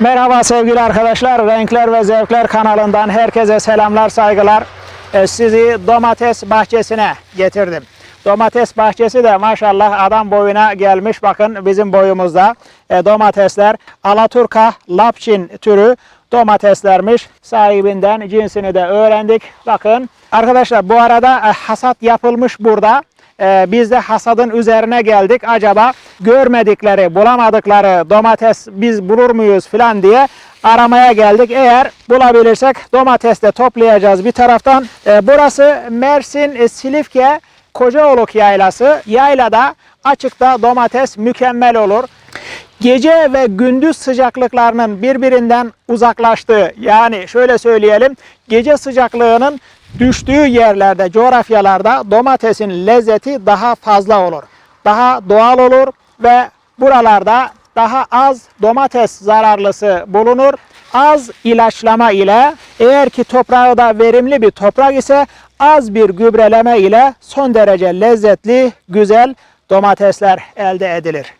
Merhaba sevgili arkadaşlar. Renkler ve Zevkler kanalından herkese selamlar, saygılar. Ee, Sizi domates bahçesine getirdim. Domates bahçesi de maşallah adam boyuna gelmiş. Bakın bizim boyumuzda e, domatesler Alaturka Lapçin türü domateslermiş. Sahibinden cinsini de öğrendik. Bakın arkadaşlar bu arada e, hasat yapılmış burada. Ee, biz de hasadın üzerine geldik. Acaba görmedikleri, bulamadıkları domates biz bulur muyuz falan diye aramaya geldik. Eğer bulabilirsek domates de toplayacağız bir taraftan. Ee, burası Mersin Silifke Kocaoluk Yaylası. Yaylada açıkta domates mükemmel olur. Gece ve gündüz sıcaklıklarının birbirinden uzaklaştığı yani şöyle söyleyelim gece sıcaklığının düştüğü yerlerde, coğrafyalarda domatesin lezzeti daha fazla olur. Daha doğal olur ve buralarda daha az domates zararlısı bulunur. Az ilaçlama ile eğer ki toprağı da verimli bir toprak ise az bir gübreleme ile son derece lezzetli, güzel domatesler elde edilir.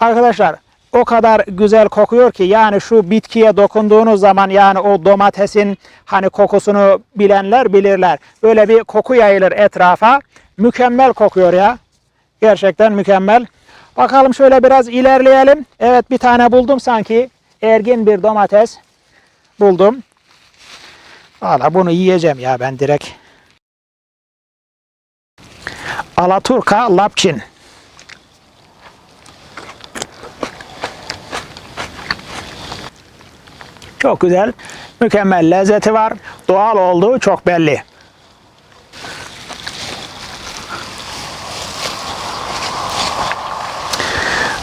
Arkadaşlar o kadar güzel kokuyor ki yani şu bitkiye dokunduğunuz zaman yani o domatesin hani kokusunu bilenler bilirler. Böyle bir koku yayılır etrafa. Mükemmel kokuyor ya. Gerçekten mükemmel. Bakalım şöyle biraz ilerleyelim. Evet bir tane buldum sanki. Ergin bir domates buldum. Valla bunu yiyeceğim ya ben direkt. Alaturka Lapçin. Çok güzel, mükemmel lezzeti var. Doğal olduğu çok belli.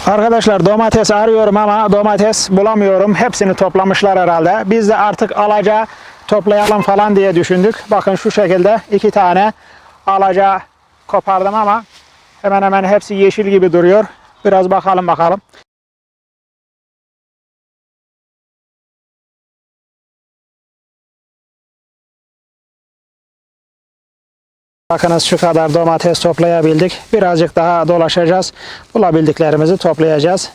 Arkadaşlar domates arıyorum ama domates bulamıyorum. Hepsini toplamışlar herhalde. Biz de artık alaca toplayalım falan diye düşündük. Bakın şu şekilde iki tane alaca kopardım ama hemen hemen hepsi yeşil gibi duruyor. Biraz bakalım bakalım. Bakınız şu kadar domates toplayabildik. Birazcık daha dolaşacağız. Bulabildiklerimizi toplayacağız.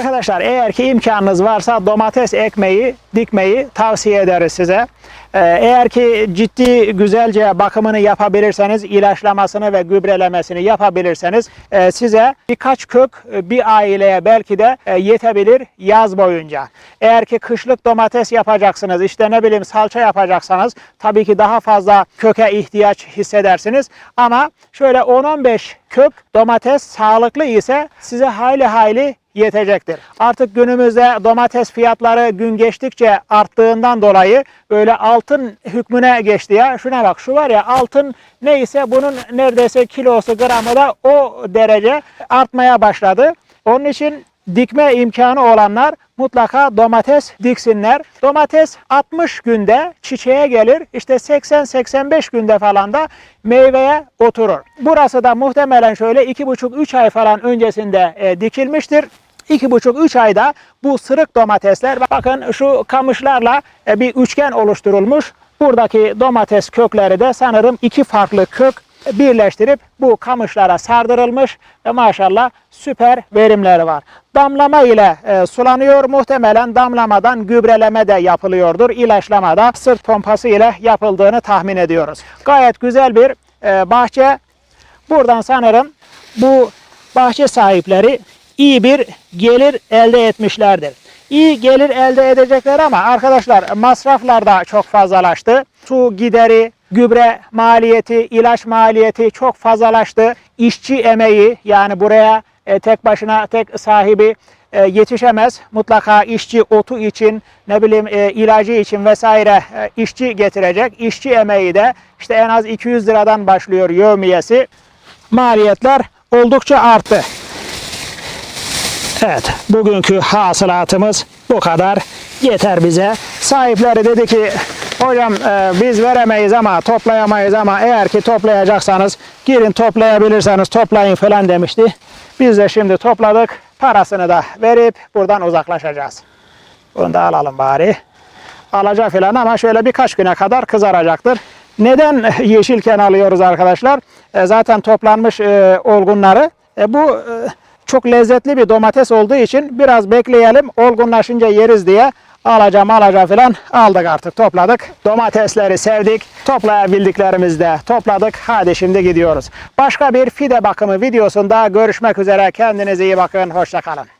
Arkadaşlar eğer ki imkanınız varsa domates ekmeği, dikmeyi tavsiye ederiz size. Ee, Eğer ki ciddi güzelce bakımını yapabilirseniz, ilaçlamasını ve gübrelemesini yapabilirseniz e, size birkaç kök e, bir aileye belki de e, yetebilir yaz boyunca. Eğer ki kışlık domates yapacaksınız, işte ne bileyim salça yapacaksanız tabii ki daha fazla köke ihtiyaç hissedersiniz. Ama şöyle 10-15 kök domates sağlıklı ise size hayli hayli yetecektir. Artık günümüzde domates fiyatları gün geçtikçe arttığından dolayı böyle altın hükmüne geçti ya. Şuna bak şu var ya altın neyse bunun neredeyse kilosu gramı da o derece artmaya başladı. Onun için dikme imkanı olanlar mutlaka domates diksinler. Domates 60 günde çiçeğe gelir. İşte 80-85 günde falan da meyveye oturur. Burası da muhtemelen şöyle 2,5-3 ay falan öncesinde e, dikilmiştir. 2,5-3 ayda bu sırık domatesler bakın şu kamışlarla e, bir üçgen oluşturulmuş. Buradaki domates kökleri de sanırım iki farklı kök birleştirip bu kamışlara sardırılmış ve maşallah süper verimleri var. Damlama ile e, sulanıyor. Muhtemelen damlamadan gübreleme de yapılıyordur. İlaçlama da sırt pompası ile yapıldığını tahmin ediyoruz. Gayet güzel bir e, bahçe. Buradan sanırım bu bahçe sahipleri iyi bir gelir elde etmişlerdir. İyi gelir elde edecekler ama arkadaşlar masraflar da çok fazlalaştı. Su gideri, gübre maliyeti, ilaç maliyeti çok fazlalaştı. İşçi emeği yani buraya e, tek başına tek sahibi e, yetişemez. Mutlaka işçi otu için ne bileyim e, ilacı için vesaire işçi getirecek. İşçi emeği de işte en az 200 liradan başlıyor yevmiyesi. Maliyetler oldukça arttı. Evet, bugünkü hasılatımız bu kadar. Yeter bize. Sahipleri dedi ki, hocam e, biz veremeyiz ama toplayamayız ama eğer ki toplayacaksanız girin toplayabilirseniz toplayın falan demişti. Biz de şimdi topladık. Parasını da verip buradan uzaklaşacağız. Bunu da alalım bari. Alacak falan ama şöyle birkaç güne kadar kızaracaktır. Neden yeşilken alıyoruz arkadaşlar? E, zaten toplanmış e, olgunları. E, bu e, çok lezzetli bir domates olduğu için biraz bekleyelim. Olgunlaşınca yeriz diye alacağım alacağım falan aldık artık topladık. Domatesleri sevdik. Toplayabildiklerimizi de topladık. Hadi şimdi gidiyoruz. Başka bir fide bakımı videosunda görüşmek üzere. Kendinize iyi bakın. Hoşça kalın.